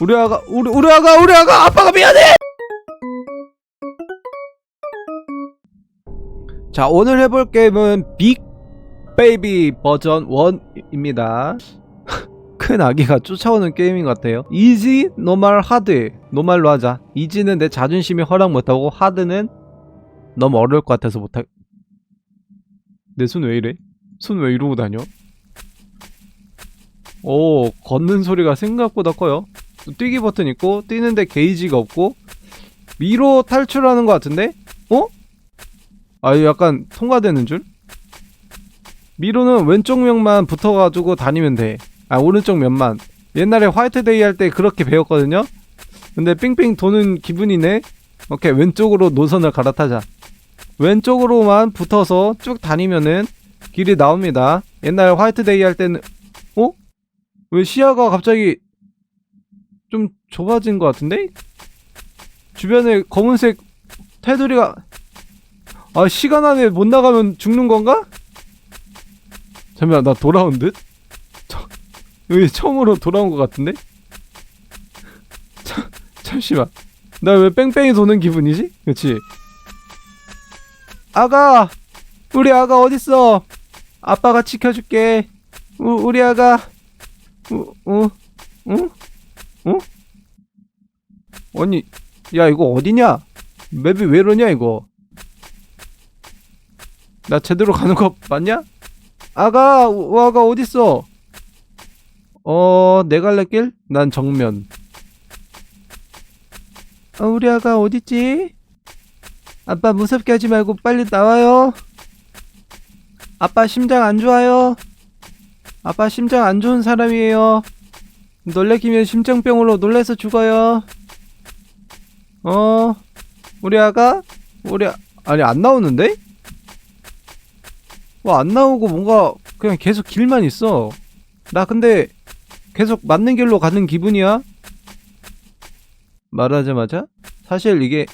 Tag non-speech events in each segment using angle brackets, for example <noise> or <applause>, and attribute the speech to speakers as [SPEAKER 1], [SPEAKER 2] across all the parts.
[SPEAKER 1] 우리 아가 우리 우리 아가 우리 아가 아빠가 미안해. 자 오늘 해볼 게임은 빅 베이비 버전 1입니다. 큰 아기가 쫓아오는 게임인 것 같아요. 이지, 노말, 하드. 노말로 하자. 이지는 내 자존심이 허락 못하고 하드는 너무 어려울 것 같아서 못하. 내 손 왜 이래? 손 왜 이러고 다녀? 오 걷는 소리가 생각보다 커요. 또 뛰기 버튼 있고 뛰는데 게이지가 없고 미로 탈출하는 것 같은데? 어? 아 약간 통과되는 줄? 미로는 왼쪽 면만 붙어가지고 다니면 돼. 아 오른쪽 면만. 옛날에 화이트데이 할 때 그렇게 배웠거든요. 근데 삥삥 도는 기분이네. 오케이 왼쪽으로 노선을 갈아타자. 왼쪽으로만 붙어서 쭉 다니면은 길이 나옵니다. 옛날 화이트데이 할 때는 어? 왜 시야가 갑자기 좀 좁아진 것 같은데? 주변에 검은색 테두리가 아 시간 안에 못 나가면 죽는 건가? 잠시만 나 돌아온 듯? 저, 여기 처음으로 돌아온 것 같은데? 참, 잠시만 나 왜 뺑뺑이 도는 기분이지? 그치? 아가! 우리 아가 어딨어? 아빠가 지켜줄게 우, 우리 아가 우, 우, 응? 응? 아니 야 이거 어디냐? 맵이 왜 이러냐 이거 나 제대로 가는 거 맞냐? 아가 우 아가 어딨어? 어, 내 갈래 길? 난 정면. 어, 우리 아가 어딨지? 아빠 무섭게 하지 말고 빨리 나와요. 아빠 심장 안 좋아요. 아빠 심장 안 좋은 사람이에요. 놀래키면 심장병으로 놀래서 죽어요. 어, 우리 아가? 우리, 아, 아니, 안 나오는데? 뭐, 안 나오고 뭔가 그냥 계속 길만 있어. 나 근데 계속 맞는 길로 가는 기분이야. 말하자마자 사실 이게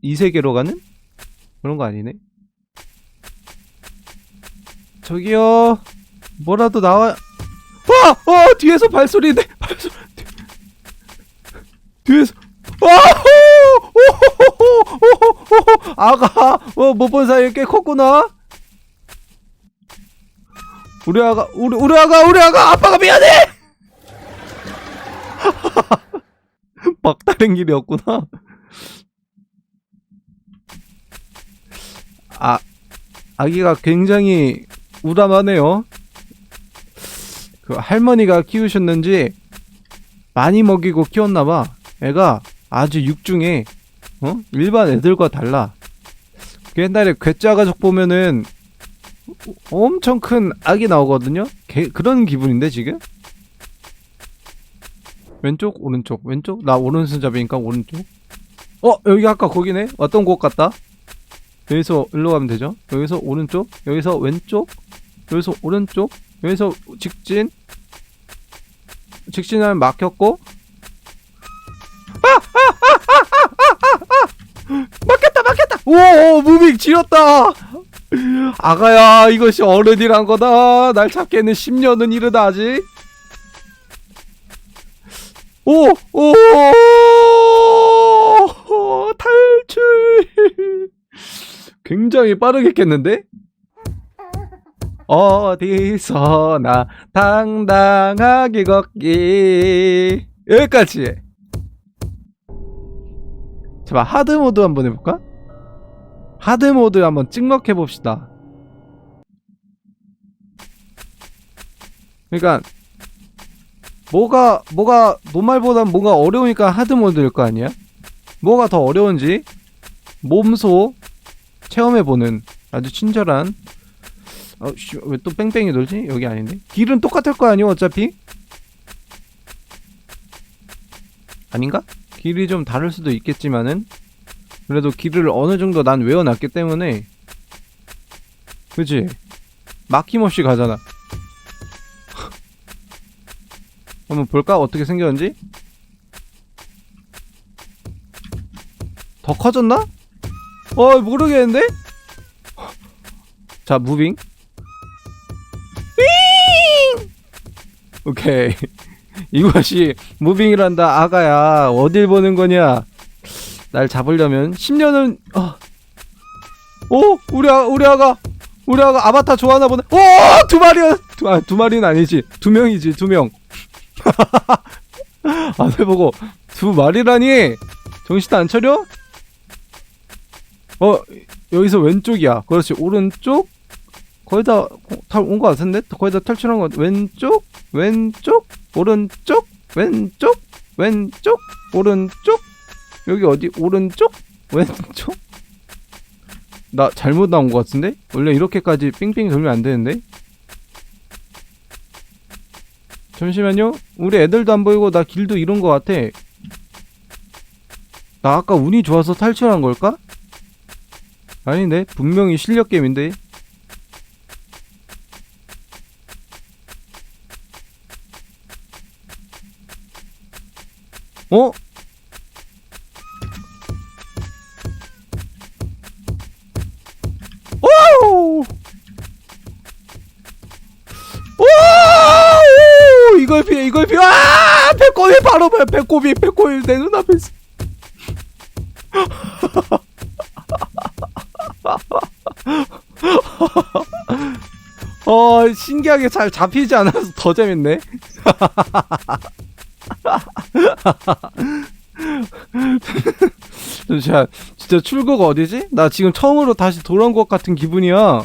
[SPEAKER 1] 이 세계로 가는 그런 거 아니네. 저기요, 뭐라도 나와. 와, 어, 뒤에서 발소리인데 발소리. 뒤에서. 와, 오호호호호호호호 아가, 어, 못 본 사이에 꽤 컸구나. 우리 아가, 우리 우리 아가, 우리 아가, 아빠가 미안해. <laughs> 막다른 길이었구나. 아, 아기가 굉장히 우람하네요. 그 할머니가 키우셨는지 많이 먹이고 키웠나봐. 애가 아주 육중해. 어? 일반 애들과 달라. 그 옛날에 괴짜 가족 보면은 엄청 큰 아기 나오거든요. 개- 그런 기분인데 지금? 왼쪽 오른쪽 왼쪽 나 오른손잡이니까 오른쪽 어 여기 아까 거기네 왔던 곳 같다 여기서 일로 가면 되죠 여기서 오른쪽 여기서 왼쪽 여기서 오른쪽 여기서 직진 직진하면 막혔고 아! 막혔다 막혔다 오 무빙 지렸다 아가야 이것이 어른이란 거다 날 찾기에는 10년은 이르다 아직 오! 오! 탈출! 굉장히 빠르게 깼는데? 어디서나 당당하게 걷기. 여기까지. 제발 하드 모드 한번 해볼까? 하드 모드 한번 찍먹해 봅시다. 그러니까 뭐가 뭐가 노말보단 뭐가 어려우니까 하드 모드일 거 아니야? 뭐가 더 어려운지 몸소 체험해 보는 아주 친절한 어왜 또 뺑뺑이 돌지? 여기 아닌데 길은 똑같을 거 아니야 어차피? 아닌가? 길이 좀 다를 수도 있겠지만은 그래도 길을 어느 정도 난 외워놨기 때문에 그치? 막힘없이 가잖아 <laughs> 한번 볼까? 어떻게 생겼는지? 더 커졌나? 어 모르겠는데? <laughs> 자 무빙 오케이. <laughs> 이것이 무빙이란다 아가야. 어딜 보는 거냐? 날 잡으려면 10년은 어. 오 우리 아 우리 아가 우리 아가 아바타 좋아하나 보네. 오 두 마리야 두, 아, 두 마리는 아니지. 두 명이지 두명. 아들 보고 두 마리라니? 정신 안 차려? 어 여기서 왼쪽이야. 그렇지. 오른쪽 거의 다온 것 같은데? 거의 다 탈출한 것 같- 왼쪽? 왼쪽? 오른쪽? 왼쪽? 왼쪽? 오른쪽? 여기 어디? 오른쪽? 왼쪽? 나 잘못 나온 것 같은데? 원래 이렇게까지 삥삥 돌면 안 되는데? 잠시만요. 우리 애들도 안 보이고 나 길도 잃은 것 같아. 나 아까 운이 좋아서 탈출한 걸까? 아닌데? 분명히 실력 게임인데 어? 이걸 피해, 이걸 피해. 아! 배꼽이 바로 배, 배꼽이, 배꼽이 내 눈앞에 있어. <laughs> 어, 신기하게 잘 잡히지 않아서 더 재밌네. <laughs> <laughs> 진짜, 진짜 출구가 어디지? 나 지금 처음으로 다시 돌아온 것 같은 기분이야.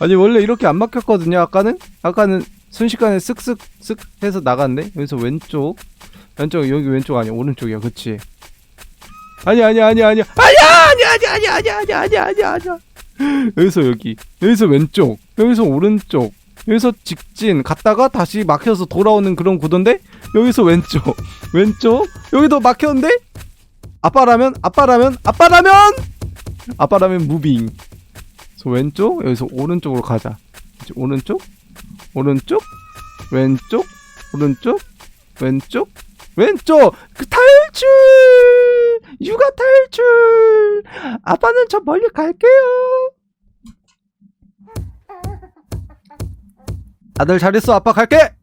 [SPEAKER 1] 아니, 원래 이렇게 안 막혔거든요, 아까는? 아까는 순식간에 쓱쓱 쓱 해서 나갔네? 여기서 왼쪽. 왼쪽, 여기 왼쪽 아니야, 오른쪽이야, 그치? 아니, 아니, 아니, 아니, 아니야, 아니, 아니, 아니, 아니, 아니, 아니, 아니, 아니. 여기서 여기, 여기서 왼쪽, 여기서 오른쪽, 여기서 직진 갔다가 다시 막혀서 돌아오는 그런 구도인데 여기서 왼쪽, <laughs> 왼쪽, 여기도 막혔는데 아빠라면, 아빠라면, 아빠라면, 아빠라면 무빙. 그래서 왼쪽, 여기서 오른쪽으로 가자. 오른쪽, 오른쪽, 왼쪽, 오른쪽, 왼쪽, 왼쪽. 그 탈출, 육아 탈출. 아빠는 저 멀리 갈게요. 아들 잘했어. 아빠 갈게.